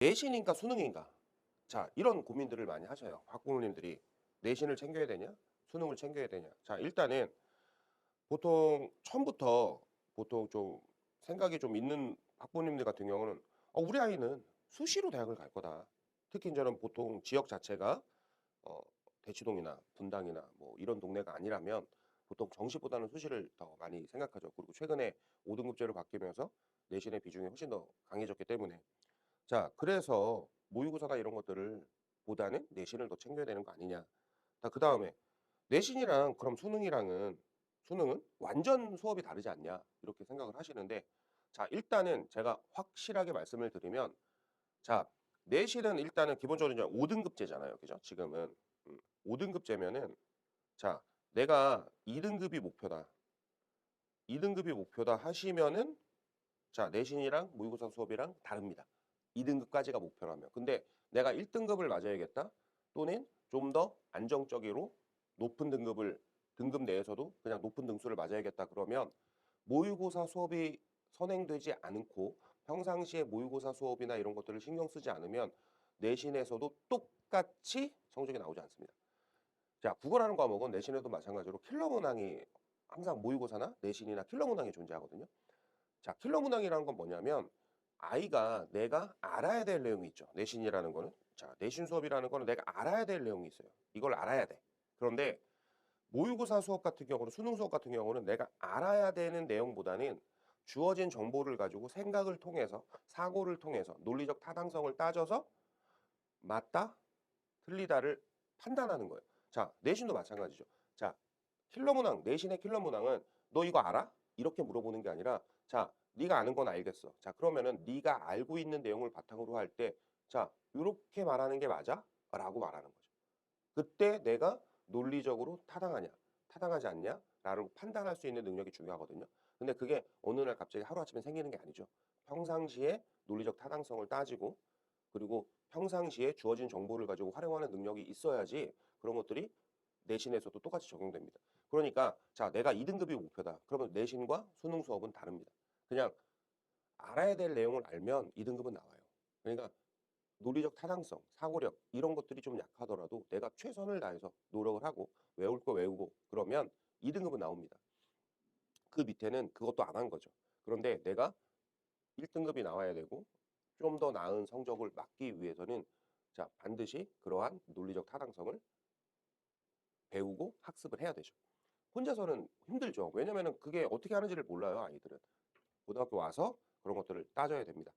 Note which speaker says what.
Speaker 1: 내신인가 수능인가? 자, 이런 고민들을 많이 하셔요. 학부모님들이 내신을 챙겨야 되냐? 수능을 챙겨야 되냐? 자, 일단은 보통 처음부터 보통 좀 생각이 좀 있는 학부모님들 같은 경우는 어, 우리 아이는 수시로 대학을 갈 거다. 특히 이제는 보통 지역 자체가 어, 대치동이나 분당이나 뭐 이런 동네가 아니라면 보통 정시보다는 수시를 더 많이 생각하죠. 그리고 최근에 5등급제로 바뀌면서 내신의 비중이 훨씬 더 강해졌기 때문에 자, 그래서 모의고사나 이런 것들을 보다는 내신을 더 챙겨야 되는 거 아니냐. 자, 그 다음에 내신이랑 그럼 수능이랑은 수능은 완전 수업이 다르지 않냐 이렇게 생각을 하시는데 자 일단은 제가 확실하게 말씀을 드리면 자 내신은 일단은 기본적으로 이제 5등급제잖아요. 그죠? 지금은. 음, 5등급제면은 자 내가 2등급이 목표다. 2등급이 목표다 하시면은 자 내신이랑 모의고사 수업이랑 다릅니다 2등급까지가 목표라면 근데 내가 1등급을 맞아야겠다 또는 좀 더 안정적으로 높은 등급을 등급 내에서도 그냥 높은 등수를 맞아야겠다 그러면 모의고사 수업이 선행되지 않고 평상시에 모의고사 수업이나 이런 것들을 신경 쓰지 않으면 내신에서도 똑같이 성적이 나오지 않습니다. 자, 국어라는 과목은 내신에도 마찬가지로 킬러 문항이 항상 모의고사나 내신이나 킬러 문항이 존재하거든요. 자, 킬러 문항이라는 건 뭐냐면 아이가 내가 알아야 될 내용이 있죠. 내신이라는 거는 자, 내신 수업이라는 거는 내가 알아야 될 내용이 있어요. 이걸 알아야 돼. 그런데 모의고사 수업 같은 경우는 수능 수업 같은 경우는 내가 알아야 되는 내용보다는 주어진 정보를 가지고 생각을 통해서 사고를 통해서 논리적 타당성을 따져서 맞다 틀리다를 판단하는 거예요. 자 내신도 마찬가지죠. 자 킬러 문항 내신의 킬러 문항은 너 이거 알아? 이렇게 물어보는 게 아니라 자 네가 아는 건 알겠어. 자 그러면은 네가 알고 있는 내용을 바탕으로 할 때 자 이렇게 말하는 게 맞아? 라고 말하는 거죠. 그때 내가 논리적으로 타당하냐, 타당하지 않냐, 라고 판단할 수 있는 능력이 중요하거든요. 근데 그게 어느 날 갑자기 하루아침에 생기는 게 아니죠. 평상시에 논리적 타당성을 따지고 그리고 평상시에 주어진 정보를 가지고 활용하는 능력이 있어야지 그런 것들이 내신에서도 똑같이 적용됩니다. 그러니까 자 내가 2등급이 목표다. 그러면 내신과 수능 수업은 다릅니다. 그냥 알아야 될 내용을 알면 2등급은 나와요. 그러니까 논리적 타당성, 사고력 이런 것들이 좀 약하더라도 내가 최선을 다해서 노력을 하고 외울 거 외우고 그러면 2등급은 나옵니다. 그 밑에는 그것도 안 한 거죠. 그런데 내가 1등급이 나와야 되고 좀 더 나은 성적을 막기 위해서는 자 반드시 그러한 논리적 타당성을 배우고 학습을 해야 되죠. 혼자서는 힘들죠. 왜냐면은 그게 어떻게 하는지를 몰라요, 아이들은. 고등학교 와서 그런 것들을 따져야 됩니다.